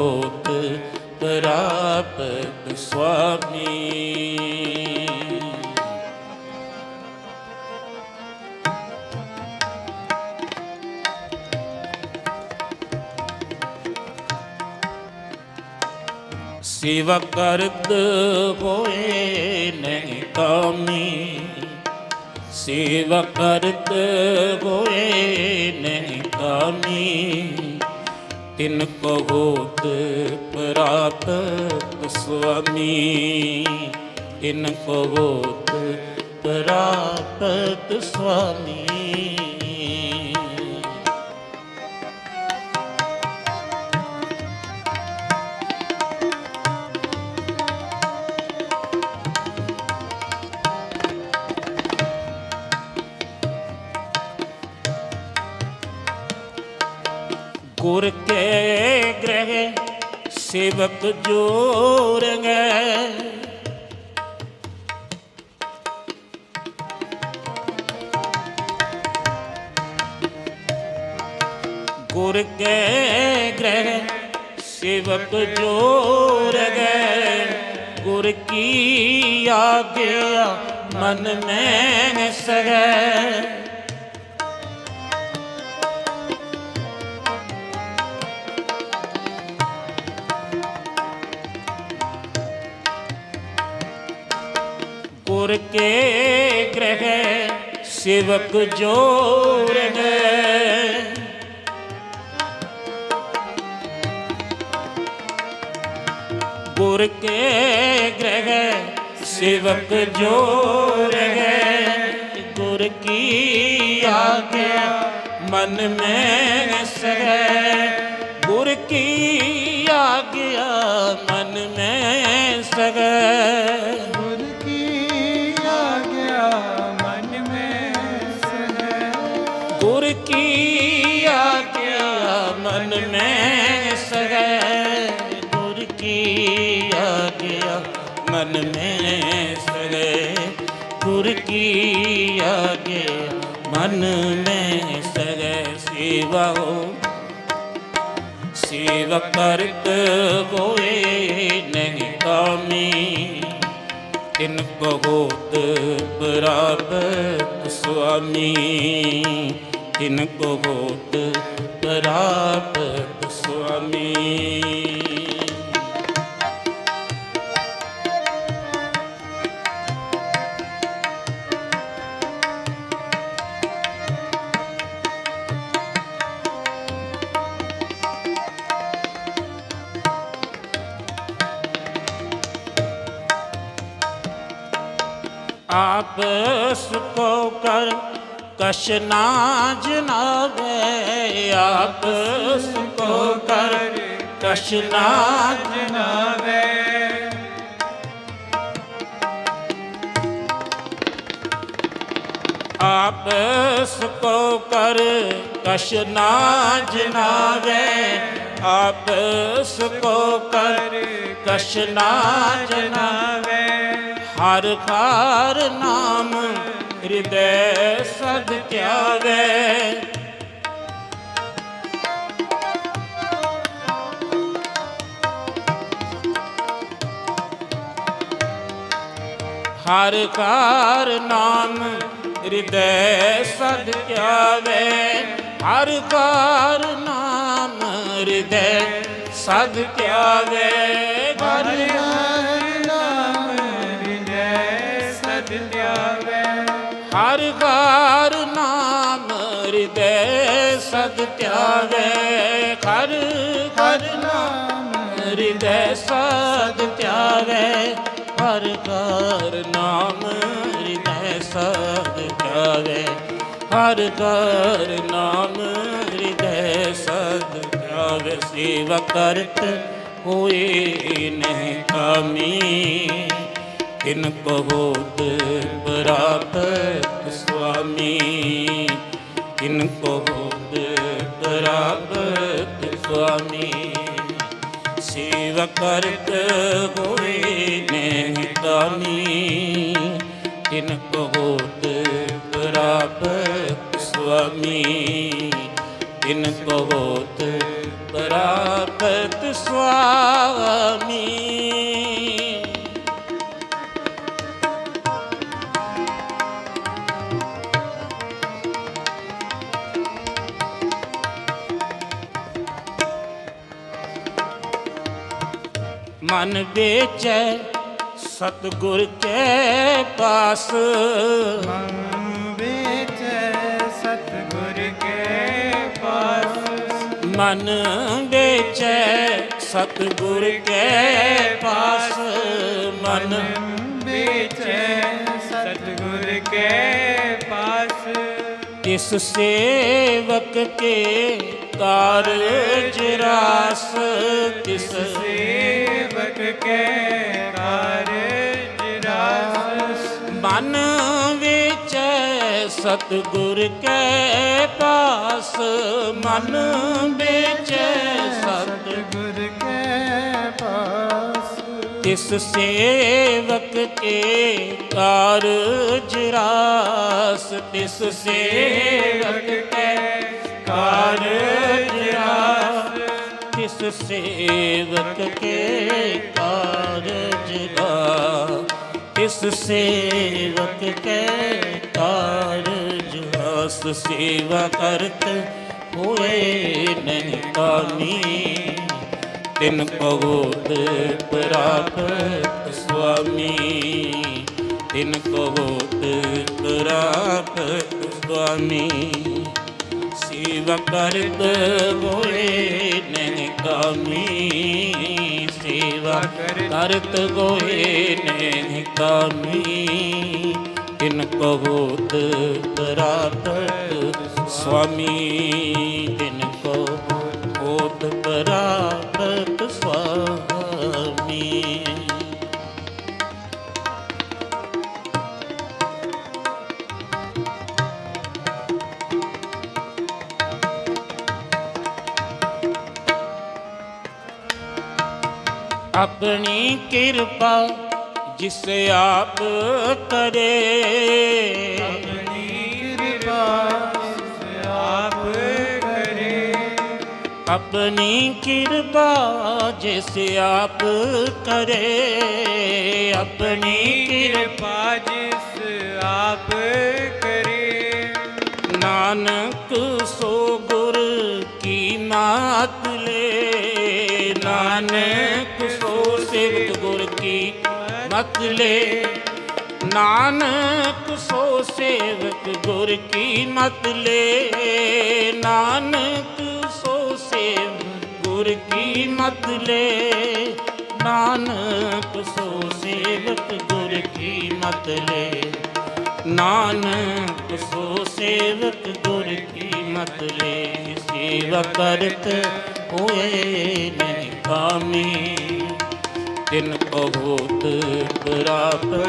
ਹੋਤ ਪ੍ਰਾਪਤ ਸੁਆਮੀ। ਸੇਵਾ ਕਰਤ ਹੋਏ ਨਹੀਂ ਕਾਮੀ। ਸੇਵਾ ਕਰਤ ਹੋਏ ਨਹੀਂ ਕਾਮੀ। ਤਿਨ ਕੋ ਹੋਤ ਪ੍ਰਾਪਤ ਸੁਆਮੀ। ਤਿਨ ਕੋ ਹੋਤ ਪ੍ਰਾਪਤ ਸੁਆਮੀ। ਗੁਰ ਕੇ ਸੇਵਕ ਜੋਰੰਗੈ। ਗੁਰ ਕੇ ਗ੍ਰਹਿ ਸੇਵਕ ਜੋਰੰਗੈ। ਗੁਰ ਕੀ ਆਗਿਆ ਮਨ ਮੈਂ ਸਗੈ। ਗੁਰ ਕੇ ਗ੍ਰਹਿ ਸੇਵਕ ਜੋਰ ਹੈ ਗੁਰ ਕੇ ਗ੍ਰਹਿ ਸੇਵਕ ਜੋਰ ਹੈ ਗੁਰ ਕੀ ਆਗਿਆ ਮਨ ਮੈਂ ਸਗੈ ਗੁਰ ਕੀ ਆਗਿਆ ਮਨ ਮੈਂ ਸਗੈ ਆਗਿਆ ਮਨ ਮੈਂ ਸਗੈ ਗੁਰ ਕੀ ਆਗਿਆ? ਮਨ ਮੈਂ ਸਗੈ ਗੁਰ ਕੀ ਆਗਿਆ? ਮਨ ਮੈਂ ਸਗੈ ਸੇਵਾ ਹੋ ਸੇਵਾ ਕਰਤ ਹੋਏ ਨਹੀਂ ਕਾਮੀ। ਤਿਨ ਬਹੁਤ ਪ੍ਰਾਪਤ ਸੁਆਮੀ। ਤਿਨ ਬਹੁਤ ਪ੍ਰਾਪਤ ਸੁਆਮੀ ਆਪਸ ਕੋ ਕਰ ਕਛ ਨਾ ਜਨਾਵੇ ਆਪਸ ਕੋ ਕਰ। ਕਛ ਨਾ ਜਨਾਵੇ ਆਪਸ ਕੋ ਕਰ। ਕਛ ਨਾ ਜਨਾਵੇ ਆਪਸ ਕੋ ਕਰ। ਕਛ ਨਾ ਜਨਾਵੇ ਹਰ ਖਾਰ ਨਾਮ ਹਿਰਦੈ ਸਦ ਧਿਆਵੇ ਹਰ ਕਾਰ ਨਾਮ ਹਿਰਦੈ ਸਦ ਧਿਆਵੇ ਹਰ ਕਾਰ ਨਾਮ ਹਿਰਦੈ ਸਦ ਧਿਆਵੇ ਘਰ ਹਿਰਦੈ ਸਦ ਧਿਆਵੇ ਹਰ ਹਰ ਨਾਮ ਹਿਰਦੈ ਸਦ ਧਿਆਵੇ ਹਰ ਘਰ ਨਾਮ ਹਿਰਦੈ ਸਦ ਧਿਆਵੇ ਹਰ ਘਰ ਨਾਮ ਹਿਰਦੈ ਸਦ ਧਿਆਵੇ। ਸੇਵਾ ਕਰਤ ਹੋਏ ਨਹਿ ਕਾਮੀ, ਤਿਨ ਕਹੋਤ ਪ੍ਰਾਪਤ ਸੁਆਮੀ। ਤਿਨ ਕਹੋਤ ਪ੍ਰਾਪਤ ਸੁਆਮੀ? ਸੇਵਾ ਕਰਤ ਹੋਏ ਨੇ ਕਾਮੀ ਤਿਨ ਕਹੋਤ ਪ੍ਰਾਪਤ ਸੁਆਮੀ ਤਿਨ ਕਹੋਤ ਪ੍ਰਾਪਤ ਸੁਆਮੀ? ਮਨ ਵੇਚੈ ਸਤਗੁਰ ਕੇ ਪਾਸ। ਮਨ ਵਿੱਚ ਸਤਿਗੁਰ ਕੇ ਪਾਸ। ਮਨ ਵੇਚੈ ਸਤਗੁਰ ਕੇ ਪਾਸ। ਮਨ ਵਿੱਚ ਸਤਿਗੁਰ ਕੇ ਪਾਸ। ਤਿਸ ਸੇਵਕ ਕੇ ਕਾਰਜ ਰਾਸ। ਤਿਸ ਮਨ ਵਿੱਚ ਸਤਗੁਰ ਕੇ ਪਾਸ, ਮਨ ਵਿੱਚ ਸਤ ਸਤਿਗੁਰ ਕੇ ਪਾਸ। ਤਿਸ ਸੇਵਕ ਕੇ ਕਾਰਜ ਰਾਸ ਤਿਸ ਸੇਵਕ ਕੇ ਕਾਰਜ ਰਾਸ ਤਿਸ ਸੇਵਕ ਕੇ ਕਾਰਜ ਰਾਸ ਤਿਸ ਸੇਵਕ ਕੇ ਕਾਰਜ ਰਾਸ ਸੇਵਾ ਕਰਤ ਹੋਏ ਨਹੀਂ ਕਾਮੀ। ਤਿਨ ਕਹੋਤ ਪ੍ਰਾਪਤ ਸੁਆਮੀ। ਤਿਨ ਕਹੋਤ ਪ੍ਰਾਪਤ ਸੁਆਮੀ। ਸੇਵਾ ਕਰਤ ਹੋਏ ਨਹਿ ਕਾਮੀ ਸੇਵਾ ਕਰਤ ਹੋਏ ਨਹਿ ਕਾਮੀ ਤਿਨ ਕਹੋਤ ਪ੍ਰਾਪਤ ਸੁਆਮੀ ਤਿਨ ਕੋ ਹੋਤ ਪ੍ਰਾਪਤ ਆਪਣੀ ਕਿਰਪਾ ਜਿਸ ਆਪ ਕਰੇ। ਆਪਣੀ ਕਿਰਪਾ ਜਿਸ ਆਪ ਕਰੇ। ਆਪਣੀ ਕਿਰਪਾ ਜਿਸ ਆਪ ਕਰੇ। ਆਪਣੀ ਕਿਰਪਾ ਜਿਸ ਆਪ ਕਰੇ। ਨਾਨਕ ਸੋ ਗੁਰ ਲੈ। ਨਾਨਕ ਸੋ ਸੇਵਕ ਗੁਰ ਕੀ ਮਤ ਲੈ। ਨਾਨਕ ਸੋ ਸੇਵਕ ਗੁਰ ਕੀ ਮਤ ਲੈ। ਨਾਨਕ ਸੋ ਸੇਵਕ ਗੁਰ ਕੀ ਮਤ ਲੈ। ਨਾਨਕ ਸੋ ਸੇਵਕ ਗੁਰ ਕੀ ਮਤ ਲੈ। ਨਾਨਕ ਸੋ ਸੇਵਕ ਗੁਰ ਕੀ ਮਤ ਲੈ ਸੇਵਾ ਕਰਤ ਹੋਏ ਨਹੀਂ ਕਾਮੀ ਤਿਨ ਕਹੋਤ ਪ੍ਰਾਪਤ